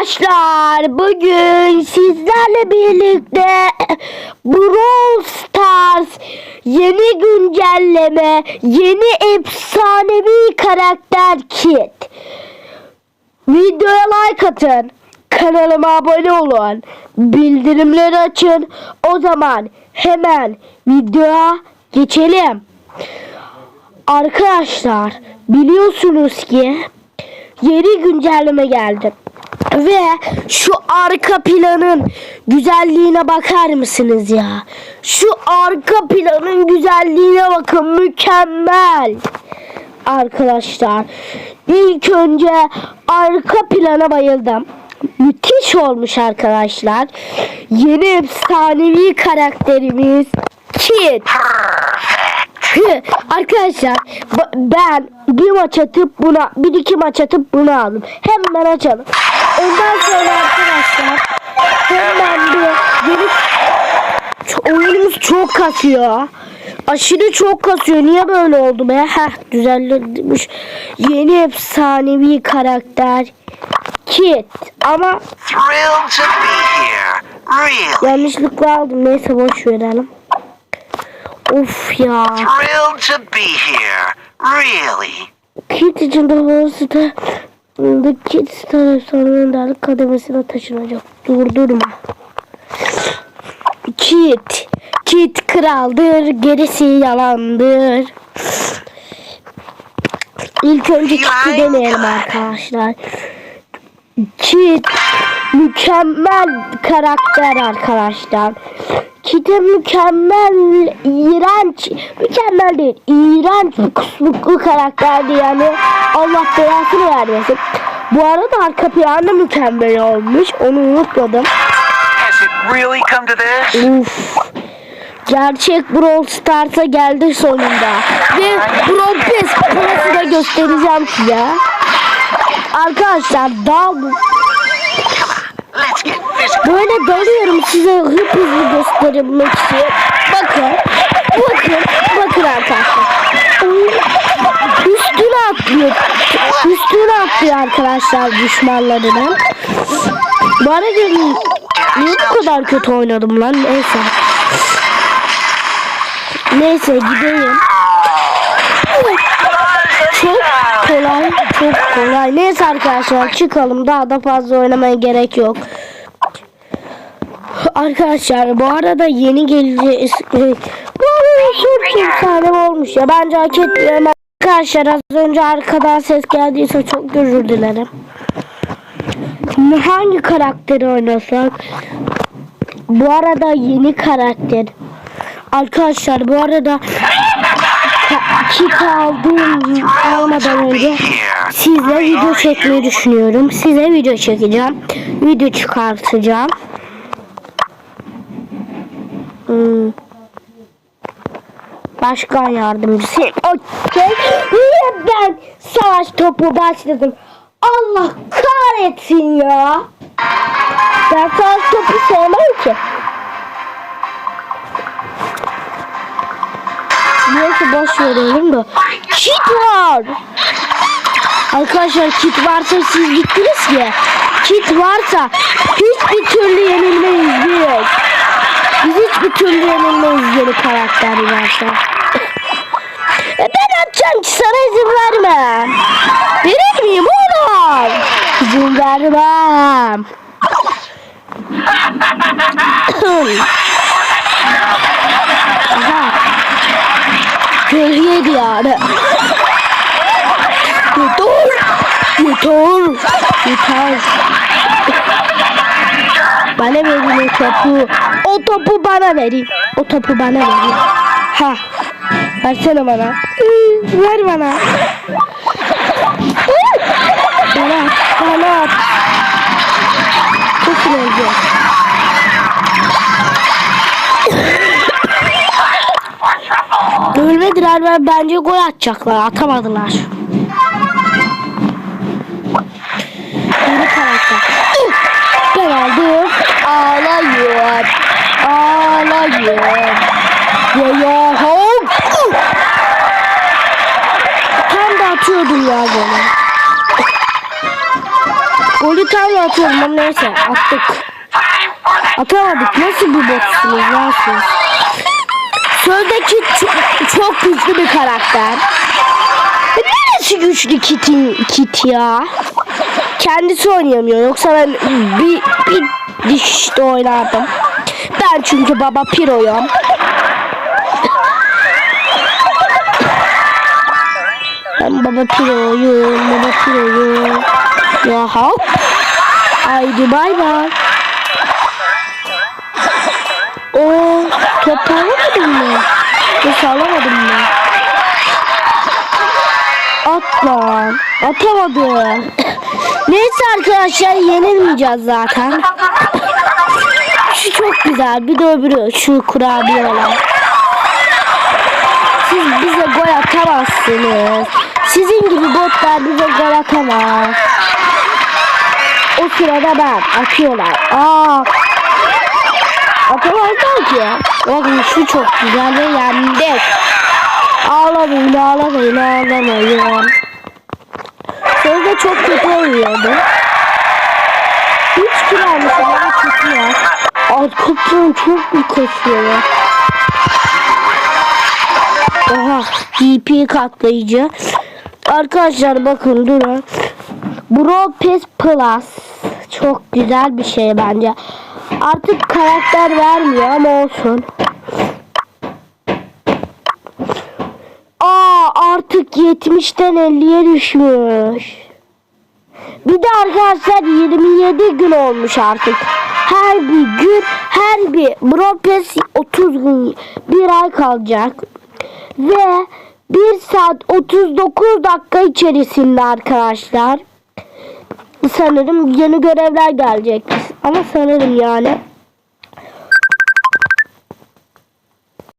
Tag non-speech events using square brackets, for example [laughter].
Arkadaşlar bugün sizlerle birlikte [clears throat] Brawl Stars yeni güncelleme, yeni efsanevi karakter kit. Videoya like atın. Kanalıma abone olun. Bildirimleri açın. O zaman hemen videoya geçelim. Arkadaşlar biliyorsunuz ki yeni güncelleme geldi. Ve şu arka planın güzelliğine bakar mısınız ya? Şu arka planın güzelliğine bakın mükemmel. Arkadaşlar ilk önce arka plana bayıldım. Müthiş olmuş arkadaşlar. Yeni efsanevi karakterimiz Kit. [laughs] Arkadaşlar ben bir maç atıp buna bir iki maç atıp bunu aldım. Hemen açalım. Ondan sonra arkadaşlar hemen bir Ç- oyunumuz çok kasıyor. Aşırı çok kasıyor. Niye böyle oldu be? Heh düzenlenmiş. Yeni efsanevi karakter Kit. Ama yanlışlıkla aldım. Neyse boş verelim. Of ya. thrilled to be here. Really. Kit içinde olması da The Kit Star efsanenin derlik kademesine taşınacak. Durdurma. Kit. Kit kraldır. Gerisi yalandır. İlk önce Kit'i deneyelim arkadaşlar. Kit mükemmel karakter arkadaşlar. Kit'e mükemmel, iğrenç, mükemmel değil, iğrenç, kusmuklu karakterdi yani. Allah belasını vermesin. Bu arada arka planı mükemmel olmuş. Onu unutmadım. Really? Uf. Gerçek Brawl Stars'a geldi sonunda. Ve Brawl Pass parası da göstereceğim size. Arkadaşlar daha Let's get physical. Böyle dalıyorum size hıp hızlı göstermek için. Bakın. Bakın. Bakın arkadaşlar. Üstüne atlıyor. Üstüne atlıyor arkadaşlar düşmanlarının. Bu arada niye bu kadar kötü oynadım lan? Neyse. Neyse gideyim. Çok çok kolay. Neyse arkadaşlar çıkalım. Daha da fazla oynamaya gerek yok. Arkadaşlar bu arada yeni gelecek bu arada çok efsane olmuş ya. Bence hak etmiyorum. Arkadaşlar az önce arkadan ses geldiyse çok özür dilerim. Hangi karakteri oynasak? Bu arada yeni karakter. Arkadaşlar bu arada kit almadan önce sizle video çekmeyi düşünüyorum. Size video çekeceğim. Video çıkartacağım. Hmm. Başkan yardımcısı. Okey. Niye ben savaş topu başladım? Allah kahretsin ya. Ben savaş topu sevmem boş verelim de. Kit var. Arkadaşlar kit varsa siz gittiniz ki. Kit varsa hiçbir türlü yenilmeyiz biz. Biz hiçbir türlü yenilmeyiz yeni karakteri varsa. e ben atacağım ki sana izin verme. Verir miyim oğlum? İzin vermem. Aha. Gölge diyarı. Yeter. Yeter. Yeter. Bana verin o topu. O topu bana verin. O topu bana verin. Ha. Versene bana. Ver bana. Ölmediler ve bence gol atacaklar. Atamadılar. Yeni karakter. Ben aldım. Ağlayın. Ağlayın. Ya ya hop. Tam da atıyordum ya golü. Golü bir tane atıyorum neyse attık. Atamadık. Nasıl bir botsunuz lan siz? Sözdeki çok, güçlü bir karakter. E, Neresi güçlü Kit'in Kit ya? Kendisi oynayamıyor. Yoksa ben bir, bir dişte oynardım. Ben çünkü baba piroyum. Ben baba piroyum, baba piroyum. Ya hop. Haydi bay bay. Oo, top alamadın mı? Nasıl alamadın mı? At. Atamadım. Neyse arkadaşlar yenilmeyeceğiz zaten. Şu çok güzel. Bir de öbürü şu kurabiye olan. Siz bize gol atamazsınız. Sizin gibi botlar bize gol atamaz. O sırada ben atıyorlar. Aa. Atamazlar ki. Bakın şu çok güzel ve yendik. Ağlamayın ağlamayın ağlamayın. Sözde çok kötü oynuyordu. Üç kilo almışım ama kötü ya. Arka plan çok mu kasıyor? Oha DP katlayıcı. Arkadaşlar bakın durun. Bro Pass Plus. Çok güzel bir şey bence. Artık karakter vermiyor ama olsun. Aa artık 70'ten 50'ye düşmüş. Bir de arkadaşlar 27 gün olmuş artık. Her bir gün her bir Bropes 30 gün bir ay kalacak. Ve 1 saat 39 dakika içerisinde arkadaşlar sanırım yeni görevler gelecek. Ama sanırım yani